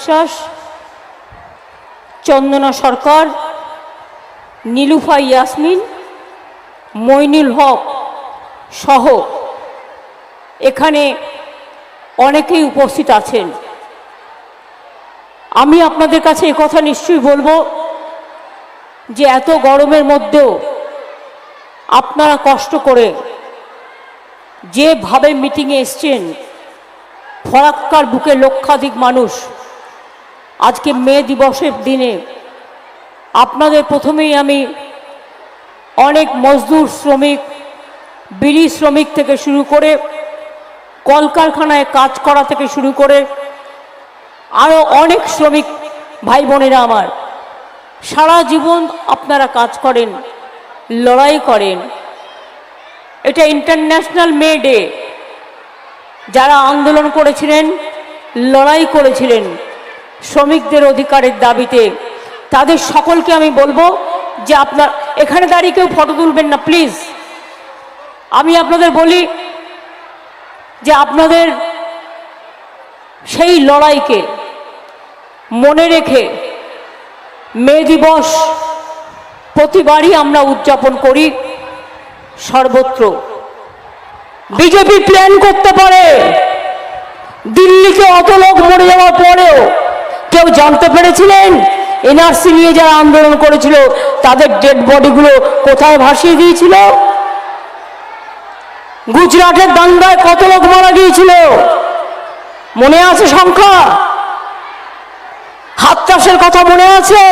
বিশ্বাস, চন্দনা সরকার, নীলুফা ইয়াসমিন, মইনুল হক সহ এখানে অনেকেই উপস্থিত আছেন। আমি আপনাদের কাছে কথা নিশ্চয়ই বলব যে এত গরমের মধ্যেও আপনারা কষ্ট করে যেভাবে মিটিংয়ে এসছেন, ফরাক্কার বুকে লক্ষাধিক মানুষ আজকে মে দিবসের দিনে আপনাদের প্রথমেই আমি অনেক মজদুর শ্রমিক, বিড়ি শ্রমিক থেকে শুরু করে কলকারখানায় কাজ করা থেকে শুরু করে আরও অনেক শ্রমিক ভাই বোনেরা আমার। সারা জীবন আপনারা কাজ করেন, লড়াই করেন। এটা ইন্টারন্যাশনাল মে ডে। যারা আন্দোলন করেছিলেন, লড়াই করেছিলেন। শ্রমিকদের অধিকারের দাবিতে। তাদের সকলকে আমি বলব যে আপনার, এখানে দাঁড়িয়ে কেউ ফটো তুলবেন না, প্লিজ। আমি আপনাদের বলি যে আপনাদের সেই লড়াইকে মনে রেখে মে দিবস প্রতিবারই আমরা উদযাপন করি। সর্বত্র বিজেপি প্ল্যান করতে পারে, দিল্লিকে অত লোক মরে যাওয়ার পরেও কেউ জানতে পেরেছিলেন? এনআরসি নিয়ে যারা আন্দোলন করেছিল, তাদের ডেড বডিগুলো কোথায় ভাসিয়ে দিয়েছিল? গুজরাটের দাঙ্গায় কত লোক মারা গিয়েছিল? মনে আছে সংখ্যা হাত চাষের কথা মনে আছে?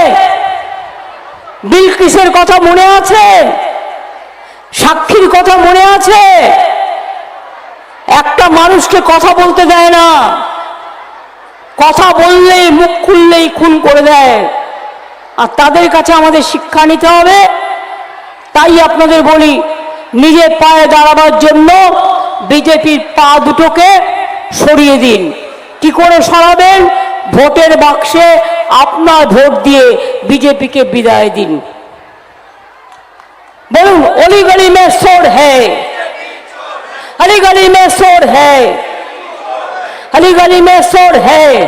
বিলকিসের কথা মনে আছে? সাক্ষীর কথা মনে আছে? একটা মানুষকে কথা বলতে দেয় না। কথা বললেই মুখ খুললেই খুন করে দেয় আর তাদের কাছে আমাদের শিক্ষা নিতে হবে তাই আপনাদের বলি নিজের পায়ে দাঁড়াবার জন্য বিজেপির পা দুটোকে সরিয়ে দিন কি করে সরাবেন ভোটের বাক্সে আপনার ভোট দিয়ে বিজেপিকে বিদায় দিন বলুন অলি গলি মে সোর হ্যায় अली गली में शोर है अली गली में शोर है।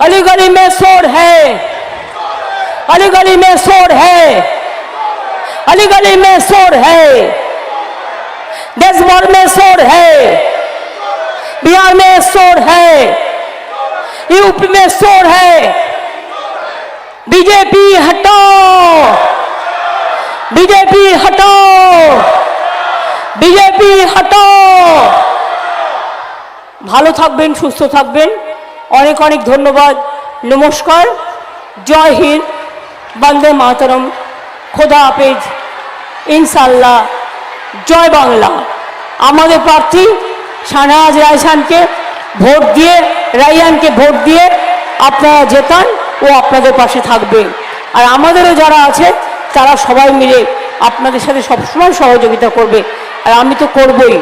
अलीगढ़ी में शोर है। अलीगढ़ी में शोर है। अलीगढ़ी में शोर है। देश भर में शोर है। बिहार में शोर है। यूपी में शोर है। बीजेपी हटाओ। बीजेपी हटाओ। बीजेपी हटाओ। ভালো থাকবেন, সুস্থ থাকবেন। অনেক অনেক ধন্যবাদ। নমস্কার। জয় হিন্দ। বন্দে মাতরম। খোদা হাফেজ। ইনশাল্লাহ জয় বাংলা। আমাদের প্রার্থী শাহনাজ রায়সানকে ভোট দিয়ে রাইয়ানকে ভোট দিয়ে আপনারা জেতান ও আপনাদের পাশে থাকবে আর আমাদেরও যারা আছে, তারা সবাই মিলে আপনাদের সাথে সবসময় সহযোগিতা করবে। আর আমি তো করবই।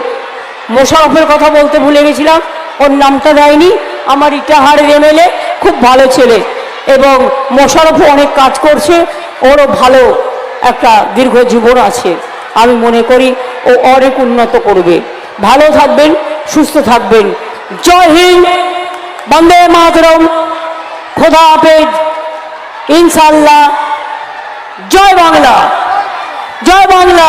মোশারফের কথা বলতে ভুলে গেছিলাম, ওর নামটা দেয়নি, আমার ইটাহারের এমএলএ, খুব ভালো ছেলে। এবং মোশারফও অনেক কাজ করছে, ওরও ভালো একটা দীর্ঘ জীবন আছে। আমি মনে করি ও অনেক উন্নত করবে। ভালো থাকবেন, সুস্থ থাকবেন। জয় হিন্দ, বন্দে মাতরম। খোদা হাফেজ। ইনশাল্লাহ জয় বাংলা। জয় বাংলা।